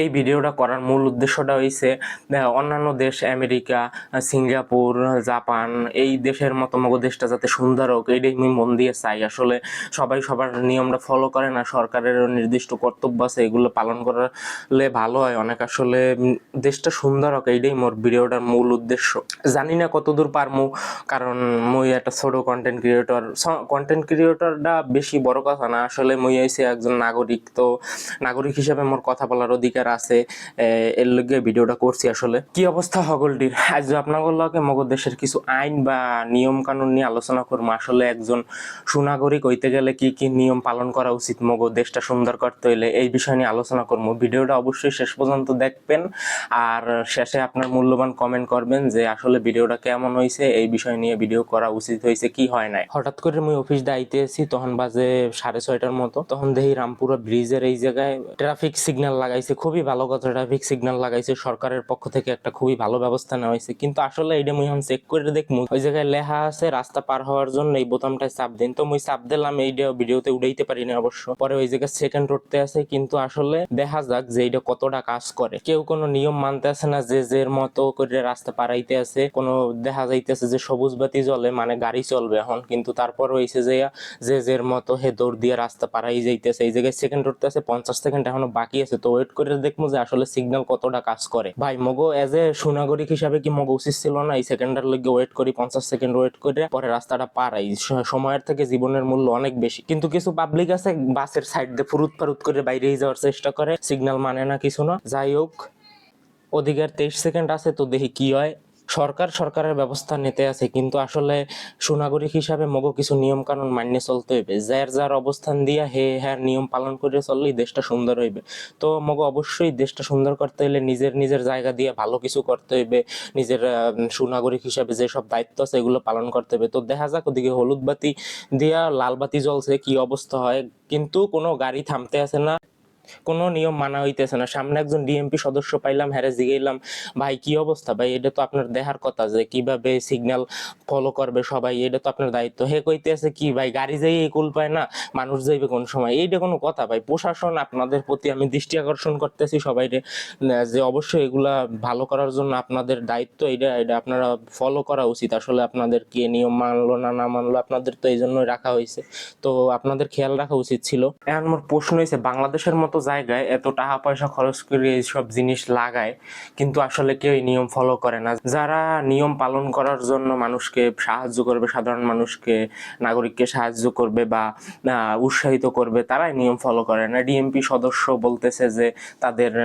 এই ভিডিওটা করার মূল উদ্দেশ্যটা হইছে অন্যান্য দেশ, আমেরিকা সিঙ্গাপুর, জাপান, এই দেশের মতো মগো দেশটা যাতে সুন্দর হোক এইটাই আমি মন দিয়ে চাই। আসলে সবাই সবার নিয়মটা ফলো করে না সরকারের নির্দিষ্ট কর্তব্য আছে, এগুলো পালন করলে ভালো হয়। অনেক আসলে দেশটা সুন্দর হোক, এইটাই মোর ভিডিওটার মূল উদ্দেশ্য। জানি না কতদূর পারমু, কারণ মুই একটা ছোট কন্টেন্ট ক্রিয়েটর কন্টেন্ট ক্রিয়েটরটা বেশি বড় কথা না। আসলে মুই হইছি একজন নাগরিক, তো নাগরিক হিসেবে মোর কথা বলার অধিকার আছে এর লগে ভিডিওটা করছি আসলে। কি অবস্থা হগলটির? আজ আপনাদের লগে মগর দেশের কিছু আইন বা নিয়ম কানুন নিয়ে আলোচনা করব আসলে একজন সুনাগরিক হইতে গেলে কি কি নিয়ম পালন করা উচিত মগো দেশটা সুন্দর করতে হইলে, এই বিষয় নিয়ে আলোচনা করব ভিডিওটা অবশ্যই শেষ পর্যন্ত দেখবেন আর শেষে আপনার মূল্যবান কমেন্ট করবেন যে আসলে ভিডিওটা কেমন হয়েছে এই বিষয় নিয়ে ভিডিও করা উচিত হয়েছে কি হয় নাই। হঠাৎ করে মুই অফিস দাইতে এসি তখন বাজে সাড়ে ছয়টার মতো। তখন দেখি রামপুরা ব্রিজের এই জায়গায় ট্রাফিক সিগন্যাল লাগাইছে খুবই ভালো কথা। ট্রাফিক সিগন্যাল লাগাইছে। সরকারের পক্ষ থেকে একটা খুবই ভালো ব্যবস্থা নেওয়া হয়েছে। কিন্তু আসলে এটা মুই এখন চেক করে দেখমু। ওই জায়গায় লেখা আছে, রাস্তা পার হওয়ার জন্য এই বোতামটায় চাপ দিন। তো মুই চাপ দিলাম এইটা ভিডিওতে উড়াইতে পারি না অবশ্য। পরে ওই জায়গায় সেকেন্ড রোডতে আছে। কিন্তু আসলে দেখা যাক যে এটা কতটা কাজ করে। কেউ কোনো নিয়ম মানতে আছে না যে যের মতো করে রাস্তা পারাইতে আছে কোনো দেখা যাইতেছে যে সবুজ বাতি জ্বলে মানে গাড়ি চলবে এখন। কিন্তু তারপর হয়েছে যে যে যের মতো হে দৌড় দিয়ে রাস্তা পারাই যাইতেছে। এই জায়গায় সেকেন্ড রোডতে আছে, পঞ্চাশ সেকেন্ড এখনও বাকি আছে। তো ওয়েট করে দেখব যে আসলে সিগন্যাল কতটা কাজ করে। ভাই, মগো এজ এ সুনাগরিক হিসাবে কি মগো উচিত ছিল না এই সেকেন্ডার লগে ওয়েট করি, পঞ্চাশ সেকেন্ড ওয়েট করে পরে রাস্তাটা পারাই সময়ের থেকে জীবনের মূল্য অনেক বেশি। কিন্তু কিছু পাবলিক আছে বাসের সাইড দিয়ে ফুরুত ফারুত করে বাইরে যাওয়ার চেষ্টা করে সিগন্যাল মানে না কিছু না। যাই হোক, অধিকার তেইশ সেকেন্ড আছে তো দেখি কি হয়। সরকার সরকারের ব্যবস্থা নিতে আছে, কিন্তু আসলে সুনাগরিক হিসাবে মগো কিছু নিয়ম কানুন মান্য চলতে হইবে। যার যার অবস্থান দিয়া হে হ্যাঁ নিয়ম পালন করে চললেই দেশটা সুন্দর হইবে। তো মগো অবশ্যই দেশটা সুন্দর করতে হলে নিজের নিজের জায়গা দিয়ে ভালো কিছু করতে হইবে, নিজের সুনাগরিক হিসাবে যেসব দায়িত্ব আছে এগুলো পালন করতে হবে তো দেখা যাক ওদিকে হলুদ বাতি দিয়া লাল বাতি জ্বলছে, কি অবস্থা হয়। কিন্তু কোনো গাড়ি থামতে আছে না। কোনো নিয়ম মানা হইতেছে না। সামনে একজন ডিএমপি সদস্য পাইলাম, হ্যারে জিগাইলাম, ভাই, কি অবস্থা? ভাই, এটা তো আপনার দেহার কথা যে কীভাবে সিগন্যাল ফলো করবে সবাই, এটা তো আপনার দায়িত্ব। হে কইতেছে কি, ভাই, গাড়ি যাই এই কুল পায় না, মানুষ যাইবে কোন সময়? এইটা কোনো কথা, ভাই। প্রশাসন আপনাদের প্রতি আমি দৃষ্টি আকর্ষণ করতেছি সবাই যে অবশ্যই এগুলা ভালো করার জন্য আপনাদের দায়িত্ব এটা এটা আপনারা ফলো করা উচিত। আসলে আপনাদের কে নিয়ম মানলো না না মানলো, আপনাদের তো এই জন্যই রাখা হয়েছে তো আপনাদের খেয়াল রাখা উচিত ছিল। এখন মোর প্রশ্ন হয়েছে বাংলাদেশের মতো জায়গায় এত টাকা পয়সা খরচ করে এইসব জিনিস লাগায়, কিন্তু আসলে কেউ নিয়ম ফলো করে না। যারা নিয়ম পালন করার জন্য মানুষকে সাহায্য করবে, সাধারণ মানুষকে, নাগরিককে সাহায্য করবে বা উৎসাহিত করবে, তারাই নিয়ম ফলো করে না। ডিএমপি সদস্য বলতেছে যে তাদের